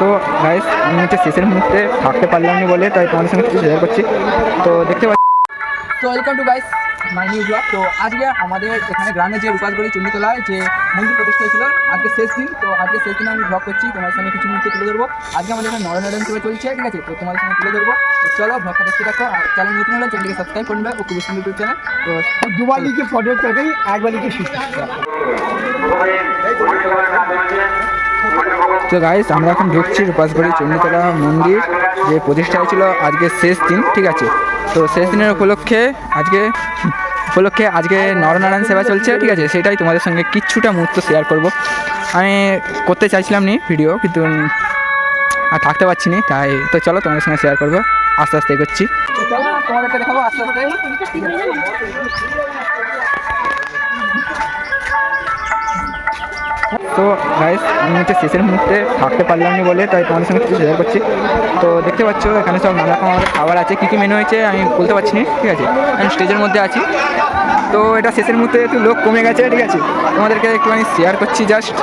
তো গাইস আমি হচ্ছে শেষের মুহূর্তে থাকতে পারলাম না বলে তাই তোমাদের সঙ্গে কিছু শেয়ার করছি। তো দেখতে পাচ্ছি তো welcome to guys my new blog তো আজকে আমাদের এখানে গ্রামে যে রূপাসগড়ি চণ্ডীতলায় যে মন্দির প্রতিষ্ঠা হয়েছিল আজকে শেষ দিন। তো আজকে শেষ দিন আমি ব্লগ করছি তোমার সঙ্গে কিছু মুহূর্তে তুলে ধরবো। আজকে আমাদের এখানে নরনারায়ণ সেবা চলছে ঠিক আছে? তো তোমাদের সঙ্গে তুলে ধরবো। চলো ব্লগটা দেখতে থাকো আর চ্যানেল নতুন হলে চ্যানেলকে সাবস্ক্রাইব করে নেবে ও কুবিস ইউটিউব চ্যানেল তো দুবার লিখে ফটোর তরকারি একবার লিখে তো গাইস আমরা এখন ঢুকছি রূপাসগড়ি চণ্ডীতলা মন্দির, যে প্রতিষ্ঠা হয়েছিল আজকে শেষ দিন, ঠিক আছে? তো শেষ দিনের উপলক্ষে আজকে উপলক্ষে আজকে নরনারায়ণ সেবা চলছে, ঠিক আছে? সেটাই তোমাদের সঙ্গে কিচ্ছুটা মুহূর্ত শেয়ার করব। আমি করতে চাইছিলাম নি ভিডিও কিন্তু আর থাকতে পারছি না, তাই তো চলো তোমাদের সঙ্গে শেয়ার করব। আস্তে আস্তে তো তোমাদেরকে দেখাবো আস্তে আস্তে তো গাইস আমি হচ্ছে শেষের মুহূর্তে থাকতে পারলাম না বলে, তাই তোমাদের সঙ্গে কিছু শেয়ার করছি। তো দেখতে পাচ্ছ, এখানে সব নানা রকম আমাদের খাবার আছে, কী কী মেনু হয়েছে, আমি বলতে পারছি না, ঠিক আছে? আমি স্টেজের মধ্যে আছি। তো এটা শেষের মুহূর্তে একটু লোক কমে গেছে, ঠিক আছে? তোমাদেরকে একটুখানি শেয়ার করছি জাস্ট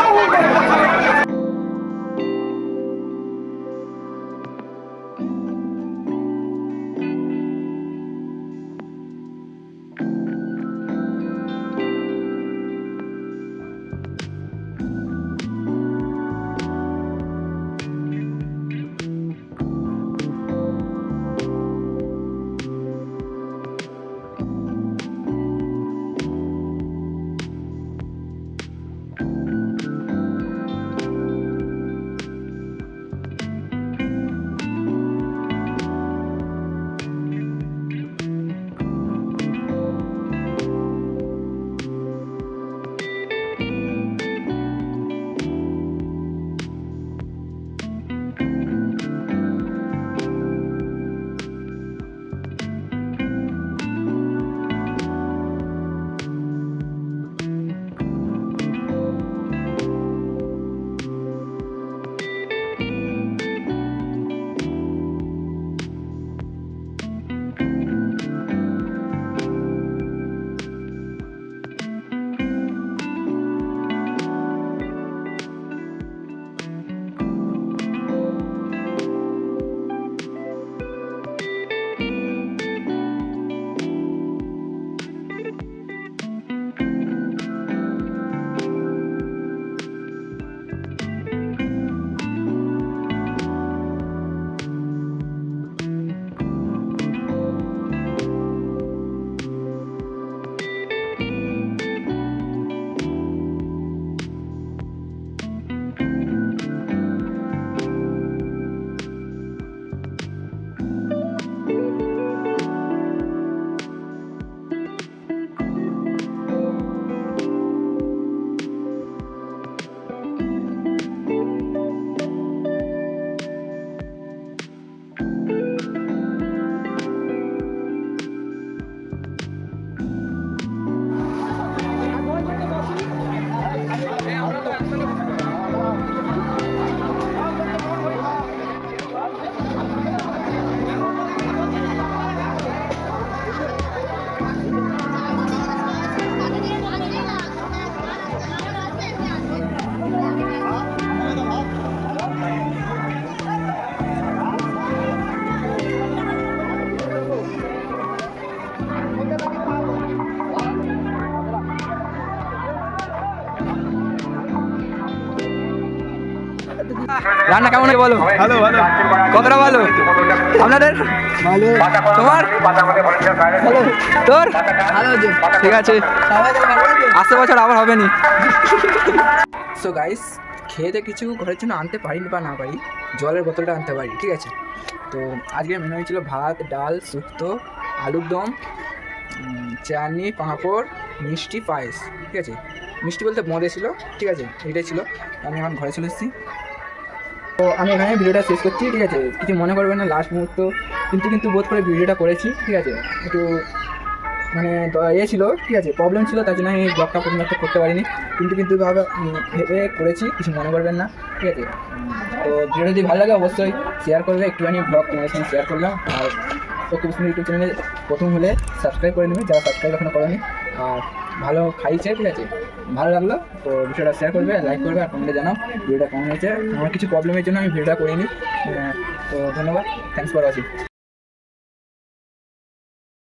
রান্না কেমন বলো? ভালো ভালো। কতটা ভালো? আপনাদের? ভালো। তোমার? তোর? ভালো ঠিক আছে। আসতে বছর আবার হবে নি সো গাইস খেতে কিছু ঘরের জন্য আনতে পারি বা না পারি জলের বোতলটা আনতে পারি ঠিক আছে? তো আজকে মেনু হয়েছিল ভাত ডাল শুক্তো আলুর দম চাটনি পাঁপড় মিষ্টি পায়েস ঠিক আছে? মিষ্টি বলতে মদে ছিল ঠিক আছে? এটাই ছিল। আমি এখন ঘরে চলে এসেছি। তো আমি এখানে ভিডিওটা শেষ করছি, ঠিক আছে? কিছু মনে করবেন না লাস্ট মুহূর্ত। কিন্তু কিন্তু বোধ করে ভিডিওটা করেছি, ঠিক আছে? একটু মানে ইয়ে ছিল, ঠিক আছে? প্রবলেম ছিল, তার জন্য আমি ব্লগটা প্রথমে একটা করতে পারিনি। কিন্তু কিন্তু ভাবে ভেবে করেছি, কিছু মনে করবেন না, ঠিক আছে? তো ভিডিও যদি ভালো লাগে, অবশ্যই শেয়ার করবে। একটুখানি ব্লগ তোমাদের শেয়ার করলাম। আর ওকে বিষ্ণু ইউটিউব চ্যানেলে প্রথম হলে সাবস্ক্রাইব করে নেবে। যারা সাবস্ক্রাইব এখনও করেনি, আর ভালো খাইছে, ঠিক আছে? ভালো লাগল, তো ভিডিওটা শেয়ার করবে লাইক করবে আর কমেন্টে জানাও ভিডিওটা কেমন হয়েছে। আমার কিছু প্রবলেমের জন্য আমি ভিডিওটা করিনি। তো ধন্যবাদ। Thanks for watching